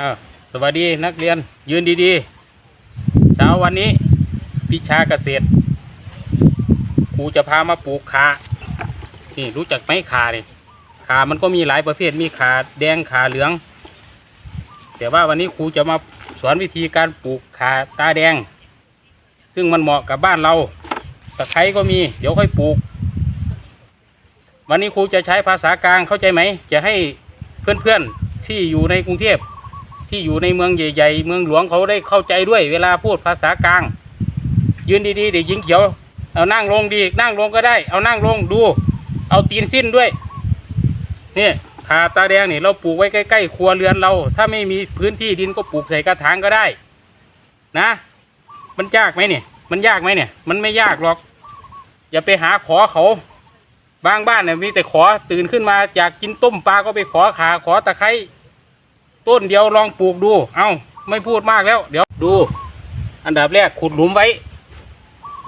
อ้าวสวัสดีนักเรียนยืนดีๆเช้าวันนี้วิชาเกษตรครูจะพามาปลูกขานี่รู้จักไหมขาเนี่ยขามันก็มีหลายประเภทมีขาแดงขาเหลือง แต่ว่าวันนี้ครูจะมาสอนวิธีการปลูกขาตาแดง ซึ่งมันเหมาะกับบ้านเราตะไคร้ก็มี เดี๋ยวค่อยปลูก วันนี้ครูจะใช้ภาษากลางเข้าใจไหมจะให้เพื่อนๆที่อยู่ในกรุงเทพ ที่อยู่ในเมืองใหญ่ๆ เมืองหลวงเขาได้เข้าใจด้วย เวลาพูดภาษากลาง ยืนดีๆเด็กหญิงเขียว เอานั่งลงดีนั่งลงก็ได้ เอานั่งลงดู เอาตีนสิ้นด้วยนี่ขาตาแดงนี่เราปลูกไว้ใกล้ๆครัวเรือนเรา ถ้าไม่มีพื้นที่ดินก็ปลูกใส่กระถางก็ได้ นะ มันยากไหมเนี่ย มันยากไหมเนี่ย มันไม่ยากหรอก อย่าไปหาขอเขาบางบ้านเนี่ยมีแต่ขอตื่นขึ้นมาอยากกินต้มปลาก็ไปขอขาขอตะไคร้ ต้นเดียวลองปลูกดู เอาไม่พูดมากแล้ว เดี๋ยวดู อันดับแรกขุดหลุมไว้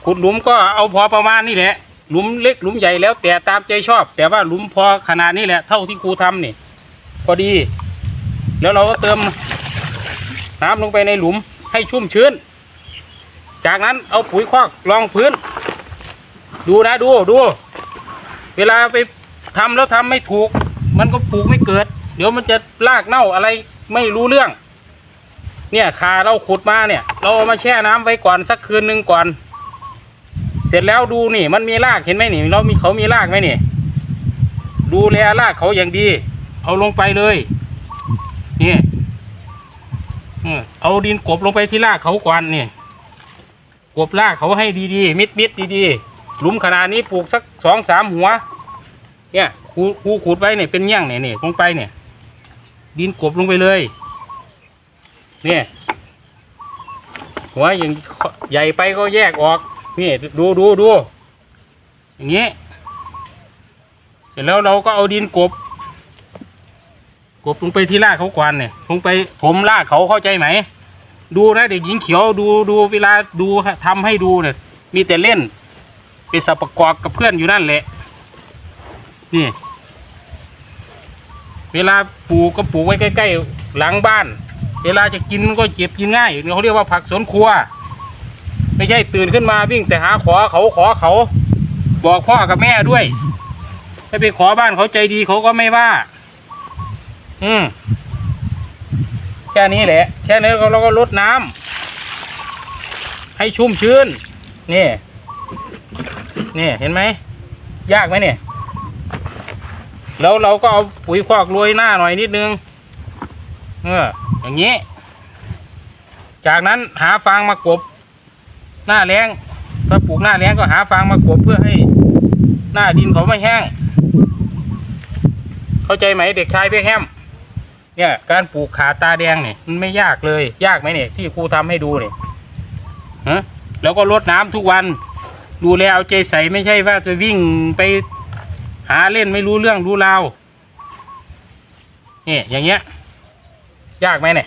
ขุดหลุมก็เอาพอประมาณนี่แหละ หลุมเล็กหลุมใหญ่แล้วแต่ตามใจชอบ แต่ว่าหลุมพอขนาดนี้แหละ เท่าที่ครูทำนี่พอดี แล้วเราก็เติมน้ำลงไปในหลุมให้ชุ่มชื้น จากนั้นเอาปุ๋ยคอกรองพื้น ดูนะดูดู เวลาไปทำแล้วทำไม่ถูก มันก็ปลูกไม่เกิด เดี๋ยวมันจะรากเน่าอะไรไม่รู้เรื่อง เนี่ยขาเราขุดมาเนี่ย เราเอามาแช่น้ำไว้ก่อนสักคืนหนึ่งก่อน เสร็จแล้วดูนี่ มันมีรากเห็นไหมนี่ เรามีเขามีรากไหมนี่ ดูแลรากเขาอย่างดี เอาลงไปเลยนี่เออเอาดินกบลงไปที่รากเขาก่อนนี่กบรากเขาให้ดีๆ มิดมิดดีๆหลุมขนาดนี้ปลูกสักสองสามหัว เนี่ยคูคูขุดไว้เนี่ยเป็นเงี้ยงเนี่ยนี่ลงไปเนี่ย ดินกบลงไปเลย เนี่ยหัวอย่างใหญ่ไปก็แยกออกนี่ดูดูดูอย่างนี้เสร็จแล้วเราก็เอาดินกบ กบลงไปที่รากเขาก่อนเนี่ยลงไปผมรากเขาเข้าใจไหม ดูนะเด็กหญิงเขียวดูดูเวลาดูทำให้ดูเนี่ยมีแต่เล่นไปสับประกอบกับเพื่อนอยู่นั่นแหละ นี่ เวลาปลูกก็ปลูกไว้ใกล้ๆหลังบ้าน เวลาจะกินก็เก็บกินง่ายเขาเรียกว่าผักสวนครัว ไม่ใช่ตื่นขึ้นมาวิ่งแต่หาขอเขาขอเขา บอกพ่อกับแม่ด้วยถ้าไปขอบ้านเขาใจดีเขาก็ไม่ว่า อืมแค่นี้แหละ แค่นี้เราก็ลดน้ำให้ชุ่มชื้น นี่ นี่เห็นไหม ยากไหมเนี่ย แล้วเราก็เอาปุ๋ยคอกโรยหน้าหน่อยนิดนึงเอออย่างนี้ จากนั้นหาฟางมากบ หน้าแรงถ้าปลูกหน้าแรงก็หาฟางมากบเพื่อให้ หน้าดินเขาไม่แห้ง เข้าใจไหมเด็กชายเพียแฮมเนี่ยการปลูกขาตาแดงเนี่ยมันไม่ยากเลย ยากไหมเนี่ยที่ครูทำให้ดูเนี่ยฮะแล้วก็รดน้ำทุกวัน ดูแลเอาใจใส่ไม่ใช่ว่าจะวิ่งไป หาเล่นไม่รู้เรื่องรู้ราวนี่อย่างเงี้ย ยากไหมเนี่ย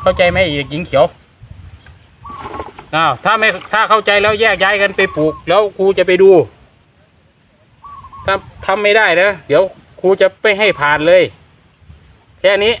เข้าใจไหมเด็กหญิงเขียวอ้าวถ้าไม่ถ้าเข้าใจแล้วแยกย้ายกันไปปลูก แล้วครูจะไปดู ถ้าทำไม่ได้นะเดี๋ยวครูจะไปให้ผ่านเลย แค่นี้